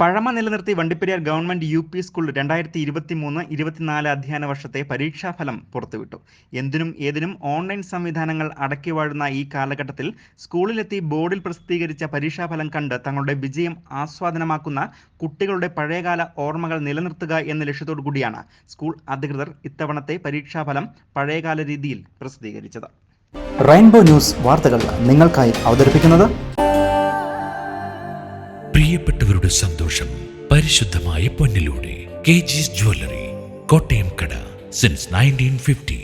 പഴമ നിലനിർത്തി Vandiperiyar government U P school രണ്ടായിരത്തി ഇരുപത്തി മൂന്ന് ഇരുപത്തിനാല് അധ്യയന വർഷത്തെ പരീക്ഷാഫലം പുറത്തുവിട്ടു. എന്തിനും ഏതിനും ഓൺലൈൻ സംവിധാനങ്ങൾ അടക്കി വാഴുന്ന ഈ കാലഘട്ടത്തിൽ സ്കൂളിലെത്തി ബോർഡിൽ പ്രസിദ്ധീകരിച്ച പരീക്ഷാഫലം കണ്ട് തങ്ങളുടെ വിജയം ആസ്വാദനമാക്കുന്ന കുട്ടികളുടെ പഴയകാല ഓർമ്മകൾ നിലനിർത്തുക എന്ന ലക്ഷ്യത്തോടു കൂടിയാണ് സ്കൂൾ അധികൃതർ ഇത്തവണത്തെ പരീക്ഷാഫലം പഴയകാല രീതിയിൽ പ്രസിദ്ധീകരിച്ചത്. റെയിൻബോ ന്യൂസ് വാർത്തകൾ നിങ്ങൾക്കായി അവതരിപ്പിക്കുന്നത് പ്രിയപ്പെട്ടവരുടെ സന്തോഷം പരിശുദ്ധമായ പൊന്നിലൂടെ. കെ ജിസ് ജ്വല്ലറി കോട്ടയം കട സിൻസ് നയന്റീൻ ഫിഫ്റ്റി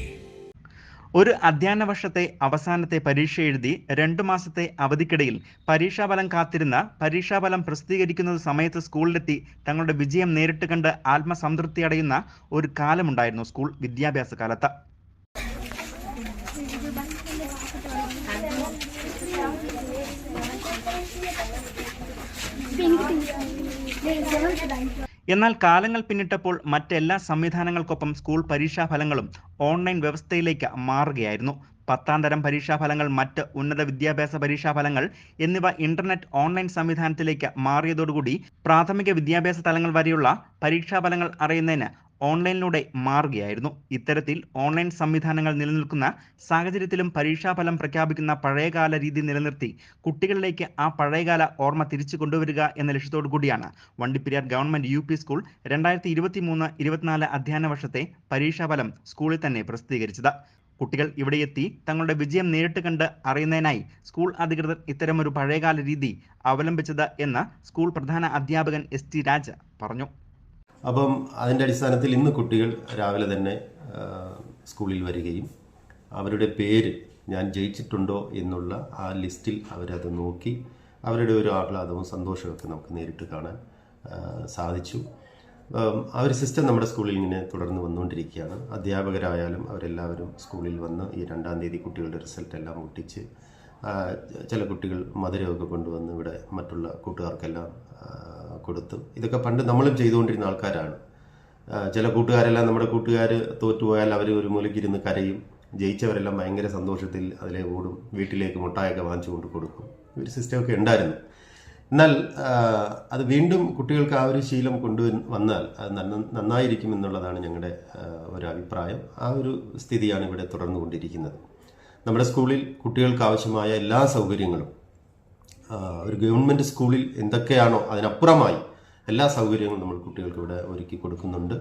ഒരു അധ്യയന വർഷത്തെ അവസാനത്തെ പരീക്ഷ എഴുതി രണ്ടു മാസത്തെ അവധിക്കിടയിൽ പരീക്ഷാഫലം കാത്തിരുന്ന പരീക്ഷാഫലം പ്രസിദ്ധീകരിക്കുന്നത് സമയത്ത് സ്കൂളിലെത്തി തങ്ങളുടെ വിജയം നേരിട്ട് കണ്ട് ആത്മസംതൃപ്തി അടയുന്ന ഒരു കാലമുണ്ടായിരുന്നു സ്കൂൾ വിദ്യാഭ്യാസ കാലത്ത്. എന്നാൽ കാലങ്ങൾ പിന്നിട്ടപ്പോൾ മറ്റെല്ലാ സംവിധാനങ്ങൾക്കൊപ്പം സ്കൂൾ പരീക്ഷാഫലങ്ങളും ഓൺലൈൻ വ്യവസ്ഥയിലേക്ക് മാറുകയായിരുന്നു. പത്താം തരം പരീക്ഷാഫലങ്ങൾ മറ്റ് ഉന്നത വിദ്യാഭ്യാസ പരീക്ഷാഫലങ്ങൾ എന്നിവ ഇന്റർനെറ്റ് ഓൺലൈൻ സംവിധാനത്തിലേക്ക് മാറിയതോടുകൂടി പ്രാഥമിക വിദ്യാഭ്യാസ തലങ്ങൾ വരെയുള്ള പരീക്ഷാഫലങ്ങൾ അറിയുന്നതിന് ഓൺലൈനിലൂടെ മാറുകയായിരുന്നു. ഇത്തരത്തിൽ ഓൺലൈൻ സംവിധാനങ്ങൾ നിലനിൽക്കുന്ന സാഹചര്യത്തിലും പരീക്ഷാഫലം പ്രഖ്യാപിക്കുന്ന പഴയകാല രീതി നിലനിർത്തി കുട്ടികളിലേക്ക് ആ പഴയകാല ഓർമ്മ തിരിച്ചു കൊണ്ടുവരിക എന്ന ലക്ഷ്യത്തോടു കൂടിയാണ് Vandiperiyar government U P school രണ്ടായിരത്തി ഇരുപത്തി മൂന്ന് ഇരുപത്തിനാല് അധ്യയന വർഷത്തെ പരീക്ഷാഫലം സ്കൂളിൽ തന്നെ പ്രസിദ്ധീകരിച്ചത്. കുട്ടികൾ ഇവിടെ എത്തി തങ്ങളുടെ വിജയം നേരിട്ട് കണ്ട് അറിയുന്നതിനായി സ്കൂൾ അധികൃതർ ഇത്തരമൊരു പഴയകാല രീതി അവലംബിച്ചത് എന്ന് സ്കൂൾ പ്രധാന അധ്യാപകൻ എസ് ടി രാജ പറഞ്ഞു. അപ്പം അതിന്റെ അടിസ്ഥാനത്തിൽ ഇന്ന് കുട്ടികൾ രാവിലെ തന്നെ സ്കൂളിൽ വരികയും അവരുടെ പേര് ഞാൻ ജയിച്ചിട്ടുണ്ടോ എന്നുള്ള ആ ലിസ്റ്റിൽ അവരത് നോക്കി അവരുടെ ഒരു ആഹ്ലാദവും സന്തോഷമൊക്കെ നമുക്ക് നേരിട്ട് കാണാൻ സാധിച്ചു. ആ ഒരു സിസ്റ്റം നമ്മുടെ സ്കൂളിൽ ഇങ്ങനെ തുടർന്ന് വന്നുകൊണ്ടിരിക്കുകയാണ്. അധ്യാപകരായാലും അവരെല്ലാവരും സ്കൂളിൽ വന്ന് ഈ രണ്ടാം തീയതി കുട്ടികളുടെ റിസൾട്ട് എല്ലാം ഒട്ടിച്ച് ചില കുട്ടികൾ മധുരമൊക്കെ കൊണ്ടുവന്ന് ഇവിടെ മറ്റുള്ള കൂട്ടുകാർക്കെല്ലാം കൊടുത്തു. ഇതൊക്കെ പണ്ട് നമ്മളും ചെയ്തുകൊണ്ടിരുന്ന ആൾക്കാരാണ്. ചില കൂട്ടുകാരെല്ലാം നമ്മുടെ കൂട്ടുകാർ തോറ്റുപോയാൽ അവർ ഒരു മൂലയ്ക്കിരുന്ന് കരയും. ജയിച്ചവരെല്ലാം ഭയങ്കര സന്തോഷത്തിൽ അതിലെ ഓടും. വീട്ടിലേക്ക് മുട്ടായൊക്കെ വാങ്ങിച്ചു കൊണ്ട് കൊടുക്കും. ഒരു സിസ്റ്റമൊക്കെ ഉണ്ടായിരുന്നു. എന്നാൽ അത് വീണ്ടും കുട്ടികൾക്ക് ആ ഒരു ശീലം കൊണ്ടു വന്നാൽ അത് നന്ന- നന്നായിരിക്കും എന്നുള്ളതാണ് ഞങ്ങളുടെ ഒരു അഭിപ്രായം. ആ ഒരു സ്ഥിതിയാണ് ഇവിടെ തുടർന്നുകൊണ്ടിരിക്കുന്നത്. നമ്മുടെ സ്കൂളിൽ കുട്ടികൾക്ക് ആവശ്യമായ എല്ലാ സൗകര്യങ്ങളും ഒരു ഗവൺമെന്റ് സ്കൂളിൽ എന്തൊക്കെയാണോ അതിനപ്പുറമായി എല്ലാ സൗകര്യങ്ങളും നമ്മൾ കുട്ടികൾക്ക് ഇവിടെ ഒരുക്കി കൊടുക്കുന്നുണ്ട്.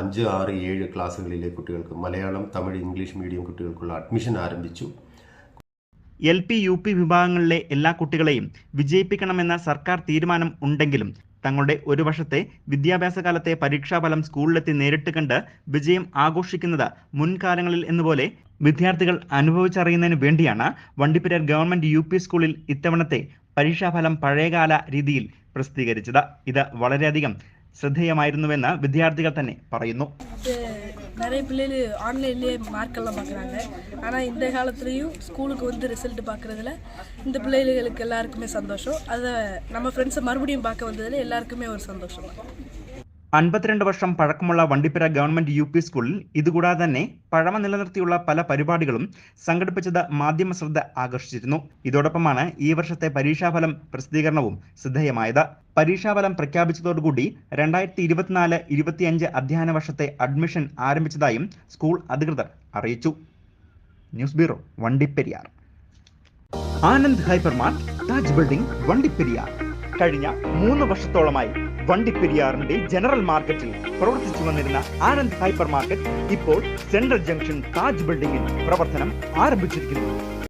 അഞ്ച് ആറ് ഏഴ് ക്ലാസ്സുകളിലെ കുട്ടികൾക്ക് മലയാളം തമിഴ് ഇംഗ്ലീഷ് മീഡിയം കുട്ടികൾക്കുള്ള അഡ്മിഷൻ ആരംഭിച്ചു. എൽ പി യു പി വിഭാഗങ്ങളിലെ എല്ലാ കുട്ടികളെയും വിജയിപ്പിക്കണമെന്ന സർക്കാർ തീരുമാനം ഉണ്ടെങ്കിലും തങ്ങളുടെ ഒരു വർഷത്തെ വിദ്യാഭ്യാസ കാലത്തെ പരീക്ഷാഫലം സ്കൂളിലെത്തി നേരിട്ട് കണ്ട് വിജയം ആഘോഷിക്കുന്നത് മുൻകാലങ്ങളിൽ എന്നപോലെ വിദ്യാർത്ഥികൾ അനുഭവിച്ചറിയുന്നതിന് വേണ്ടിയാണ് വണ്ടിപ്പെരിയാർ ഗവൺമെന്റ് യു സ്കൂളിൽ ഇത്തവണത്തെ പരീക്ഷാഫലം പഴയകാല രീതിയിൽ പ്രസിദ്ധീകരിച്ചത് ഇത് വളരെയധികം ശ്രദ്ധേയമായിരുന്നുവെന്ന് വിദ്യാർത്ഥികൾ തന്നെ പറയുന്നു இது நிறைய பிள்ளைகள் ஆன்லைன்லேயே மார்க்கெல்லாம் பார்க்குறாங்க ஆனால் இந்த காலத்துலேயும் ஸ்கூலுக்கு வந்து ரிசல்ட் பார்க்குறதுல இந்த பிள்ளைகளுக்கு எல்லாருக்குமே சந்தோஷம் அதை நம்ம ஃப்ரெண்ட்ஸை மறுபடியும் பார்க்க வந்ததில் எல்லாருக்குமே ஒரு சந்தோஷம் தான் അൻപത്തിരണ്ട് വർഷം പഴക്കമുള്ള വണ്ടിപ്പുര ഗവൺമെന്റ് യു പി സ്കൂളിൽ ഇതുകൂടാതെ തന്നെ പഴമ നിലനിർത്തിയുള്ള പല പരിപാടികളും സംഘടിപ്പിച്ചത് മാധ്യമ ശ്രദ്ധ ആകർഷിച്ചിരുന്നു. ഇതോടൊപ്പമാണ് ഈ വർഷത്തെ പരീക്ഷാഫലം പ്രസിദ്ധീകരണവും ശ്രദ്ധേയമായത്. പരീക്ഷാഫലം പ്രഖ്യാപിച്ചതോടുകൂടി രണ്ടായിരത്തി ഇരുപത്തിനാല് ഇരുപത്തിയഞ്ച് അധ്യയന വർഷത്തെ അഡ്മിഷൻ ആരംഭിച്ചതായും സ്കൂൾ അധികൃതർ അറിയിച്ചു. News bureau Vandiperiyar. Anand hypermart Taj building Vandiperiyar. കഴിഞ്ഞ മൂന്ന് വർഷത്തോളമായി വണ്ടിപ്പെരിയാറിന്റെ ജനറൽ മാർക്കറ്റിൽ പ്രവർത്തിച്ചു വന്നിരുന്ന ആനന്ദ് ഹൈപ്പർ മാർക്കറ്റ് ഇപ്പോൾ സെൻട്രൽ ജംഗ്ഷൻ താജ് ബിൽഡിംഗിൽ പ്രവർത്തനം ആരംഭിച്ചിരിക്കുന്നു.